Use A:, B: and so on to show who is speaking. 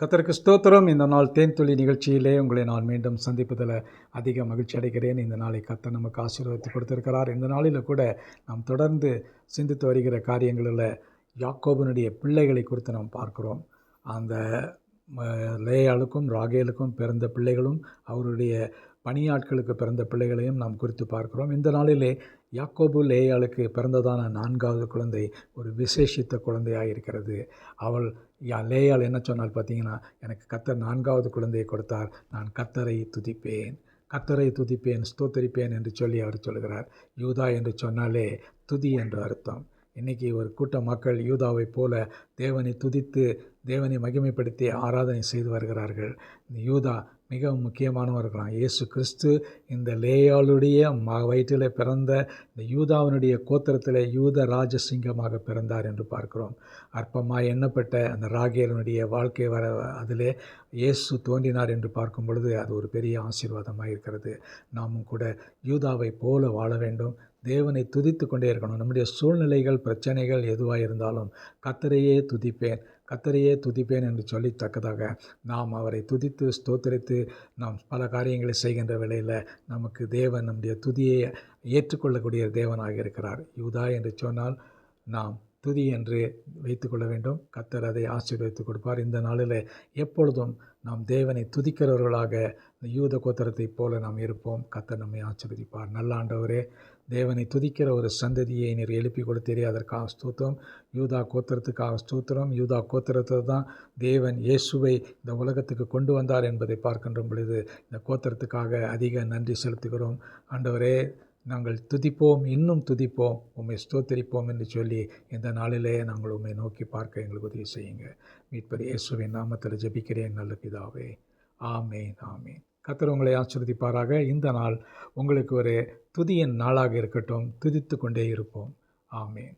A: கத்தருக்கு ஸ்தோத்திரம். இந்த நாள் தேன்துளி நிகழ்ச்சியிலே உங்களை நான் மீண்டும் சந்திப்பதில் அதிக மகிழ்ச்சி அடைகிறேன். இந்த நாளை கத்தர் நமக்கு ஆசீர்வாதத்தை கொடுத்திருக்கிறார். இந்த நாளில் கூட நாம் தொடர்ந்து சிந்தித்து வருகிற காரியங்களில் யாக்கோபனுடைய பிள்ளைகளை குறித்து நாம் பார்க்கிறோம். அந்த லேயாளுக்கும் ராகேலுக்கும் பிறந்த பிள்ளைகளும் அவருடைய பணியாட்களுக்கு பிறந்த பிள்ளைகளையும் நாம் குறித்து பார்க்கிறோம். இந்த நாளிலே யாக்கோபு லேயாளுக்கு பிறந்ததான நான்காவது குழந்தை ஒரு விசேஷித்த குழந்தையாக இருக்கிறது அவள் யா லேயாள் என்ன சொன்னால் பார்த்தீங்கன்னா எனக்கு கத்தர் நான்காவது குழந்தையை கொடுத்தார் நான் கத்தரை துதிப்பேன் கத்தரை துதிப்பேன் ஸ்தோத்தரிப்பேன் என்று சொல்லி அவர் சொல்கிறார். யூதா என்று சொன்னாலே துதி என்று அர்த்தம். இன்றைக்கி ஒரு கூட்ட மக்கள் யூதாவைப் போல தேவனை துதித்து தேவனை மகிமைப்படுத்தி ஆராதனை செய்து வருகிறார்கள். இந்த யூதா மிகவும் முக்கியமானவர்களாம் இயேசு கிறிஸ்து இந்த லேயாளுடைய ம வயிற்றில் பிறந்த இந்த யூதாவினுடைய கோத்திரத்தில் யூத ராஜசிங்கமாக பிறந்தார் என்று பார்க்கிறோம். அற்பமாக எண்ணப்பட்ட அந்த ராகேலனுடைய வாழ்க்கை வர அதிலே இயேசு தோன்றினார் என்று பார்க்கும் பொழுது அது ஒரு பெரிய ஆசீர்வாதமாக இருக்கிறது. நாமும் கூட யூதாவை போல வாழ வேண்டும். தேவனை துதித்து கொண்டே இருக்கணும். நம்முடைய சூழ்நிலைகள் பிரச்சனைகள் எதுவாக இருந்தாலும் கத்தரையே துதிப்பேன். கத்தரையே துதிப்பேன் என்று சொல்லித்தக்கதாக நாம் அவரை துதித்து ஸ்தோத்தரித்து நாம் பல காரியங்களை செய்கின்ற வேளையில் நமக்கு தேவன் நம்முடைய துதியை ஏற்றுக்கொள்ளக்கூடிய தேவனாக இருக்கிறார். யூதா என்று சொன்னால் நாம் துதி என்று வைத்துக்கொள்ள வேண்டும். கத்தர் அதை ஆசீர்வதித்து கொடுப்பார். இந்த நாளில் எப்பொழுதும் நாம் தேவனை துதிக்கிறவர்களாக இந்த யூத கோத்திரத்தைப் போல நாம் இருப்போம். கத்தர் நம்மை ஆசீர்வதிப்பார். நல்லாண்டவரே தேவனை துதிக்கிற ஒரு சந்ததியை நீர் எழுப்பி கொடுத்தீரே அதற்காக ஸ்தூத்திரம். யூதா கோத்திரத்துக்காக ஸ்தோத்திரம். யூதா கோத்திரத்தை தான் தேவன் இயேசுவை இந்த உலகத்துக்கு கொண்டு வந்தார் என்பதை பார்க்கின்ற பொழுது இந்த கோத்திரத்துக்காக அதிக நன்றி செலுத்துகிறோம். ஆண்டவரே நாங்கள் துதிப்போம் இன்னும் துதிப்போம் உண்மை ஸ்தோத்தரிப்போம் என்று சொல்லி இந்த நாளிலே நாங்கள் உண்மை நோக்கி பார்க்க எங்களுக்கு உதவி செய்யுங்க. மீட்பர் இயேசுவின் நாமத்தில் ஜபிக்கிறேன் நல்ல பிதாவே. ஆமேன் ஆமேன். கத்தர் உங்களை ஆசிர்வதிப்பாராக. இந்த நாள் உங்களுக்கு ஒரு துதியின் நாளாக இருக்கட்டும். துதித்து கொண்டே இருப்போம். ஆமேன்.